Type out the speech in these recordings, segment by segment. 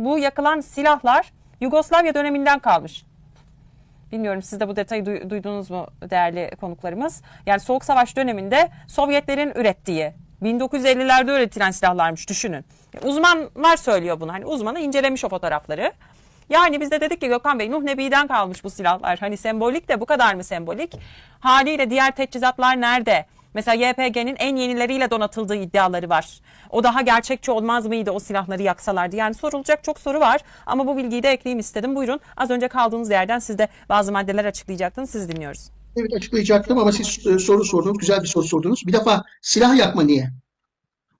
Bu yakılan silahlar Yugoslavya döneminden kalmış. Bilmiyorum siz de bu detayı duy- duydunuz mu değerli konuklarımız? Yani Soğuk Savaş döneminde Sovyetlerin ürettiği 1950'lerde üretilen silahlarmış düşünün. Uzmanlar söylüyor bunu. Hani uzmanı incelemiş o fotoğrafları. Yani biz de dedik ki Gökhan Bey Nuh Nebi'den kalmış bu silahlar. Hani sembolik de bu kadar mı sembolik? Haliyle diğer teçhizatlar nerede? Mesela YPG'nin en yenileriyle donatıldığı iddiaları var. O daha gerçekçi olmaz mıydı o silahları yaksalardı? Yani sorulacak çok soru var ama bu bilgiyi de ekleyeyim istedim. Buyurun az önce kaldığınız yerden siz de bazı maddeler açıklayacaktınız. Siz dinliyoruz. Evet açıklayacaktım ama siz e, soru sordunuz. Güzel bir soru sordunuz. Bir defa silah yakma niye?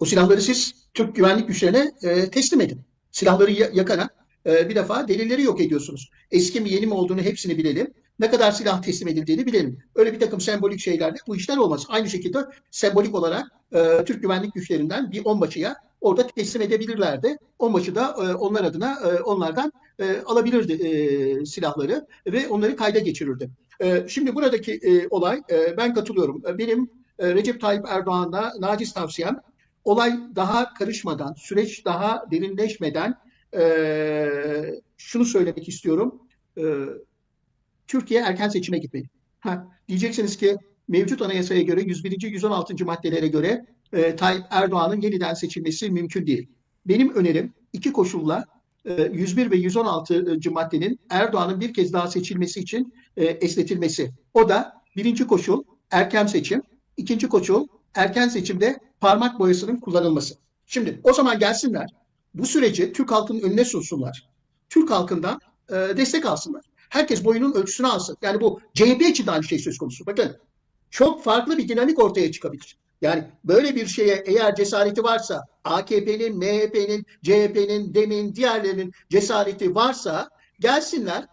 O silahları siz Türk güvenlik güçlerine e, teslim edin. Silahları ya- yakarak e, bir defa delilleri yok ediyorsunuz. Eski mi yeni mi olduğunu hepsini bilelim. Ne kadar silah teslim edildiğini bilelim. Öyle bir takım sembolik şeylerle bu işler olmaz. Aynı şekilde sembolik olarak e, Türk güvenlik güçlerinden bir onbaşıya orada teslim edebilirlerdi. Onbaşı da e, onlar adına e, onlardan e, alabilirdi e, silahları ve onları kayda geçirirdi. E, şimdi buradaki e, olay e, ben katılıyorum. E, Benim e, Recep Tayyip Erdoğan'a naciz tavsiyem olay daha karışmadan, süreç daha derinleşmeden e, şunu söylemek istiyorum. E, Türkiye erken seçime gitmeli. Ha, diyeceksiniz ki mevcut anayasaya göre 101. 116. maddelere göre e, Tayyip Erdoğan'ın yeniden seçilmesi mümkün değil. Benim önerim iki koşulla e, 101 ve 116. maddenin Erdoğan'ın bir kez daha seçilmesi için e, esnetilmesi. O da birinci koşul erken seçim, ikinci koşul erken seçimde parmak boyasının kullanılması. Şimdi o zaman gelsinler bu süreci Türk halkının önüne sunsunlar. Türk halkından e, destek alsınlar. Herkes boyunun ölçüsünü alsın. Yani bu CHP için de aynı şey söz konusu. Bakın çok farklı bir dinamik ortaya çıkabilir. Yani böyle bir şeye eğer cesareti varsa AKP'nin, MHP'nin, CHP'nin, DEM'in, diğerlerinin cesareti varsa gelsinler.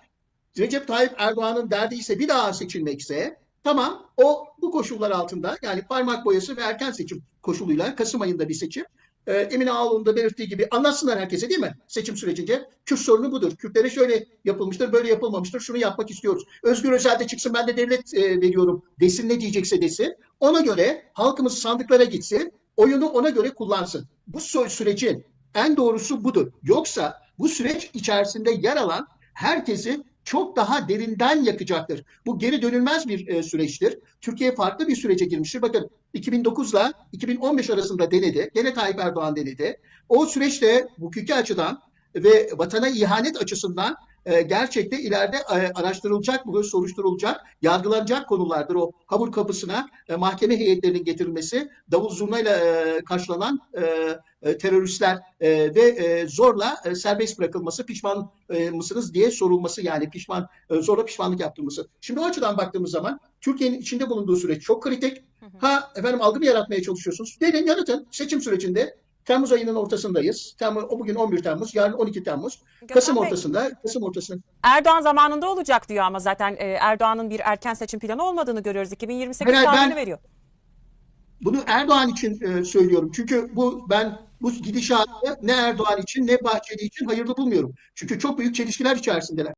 Recep Tayyip Erdoğan'ın derdi ise bir daha seçilmekse tamam o bu koşullar altında yani parmak boyası ve erken seçim koşuluyla Kasım ayında bir seçim. Ee, Emine Ağaoğlu'nun da belirttiği gibi anlatsınlar herkese değil mi? Seçim sürecince Kürt sorunu budur. Kürtlere şöyle yapılmıştır, böyle yapılmamıştır. Şunu yapmak istiyoruz. Özgür Özel de çıksın ben de devlet e, veriyorum desin ne diyecekse desin. Ona göre halkımız sandıklara gitsin. Oyunu ona göre kullansın. Bu sü- sürecin en doğrusu budur. Yoksa bu süreç içerisinde yer alan herkesi çok daha derinden yakacaktır. Bu geri dönülmez bir e, süreçtir. Türkiye farklı bir sürece girmiştir. Bakın 2009 ile 2015 arasında denedi. Gene Tayyip Erdoğan denedi. O süreçte hukuki açıdan ve vatana ihanet açısından e, gerçekte ileride e, araştırılacak, bu soruşturulacak, yargılanacak konulardır. O havur kapısına e, mahkeme heyetlerinin getirilmesi, davul zurnayla e, karşılanan e, e, teröristler e, ve e, zorla e, serbest bırakılması, pişman e, mısınız diye sorulması yani pişman e, zorla pişmanlık yaptırması. Şimdi o açıdan baktığımız zaman Türkiye'nin içinde bulunduğu süreç çok kritik. Ha efendim algı mı yaratmaya çalışıyorsunuz? Gelin yanıtın seçim sürecinde Temmuz ayının ortasındayız. Temmuz, o bugün 11 Temmuz, yarın 12 Temmuz. Gökhan Kasım Bey. ortasında, Kasım ortasında. Erdoğan zamanında olacak diyor ama zaten e, Erdoğan'ın bir erken seçim planı olmadığını görüyoruz. 2028 Hayır, hayır, tarihini ben- veriyor. Bunu Erdoğan için e, söylüyorum. Çünkü bu ben bu gidişatı ne Erdoğan için ne Bahçeli için hayırlı bulmuyorum. Çünkü çok büyük çelişkiler içerisindeler.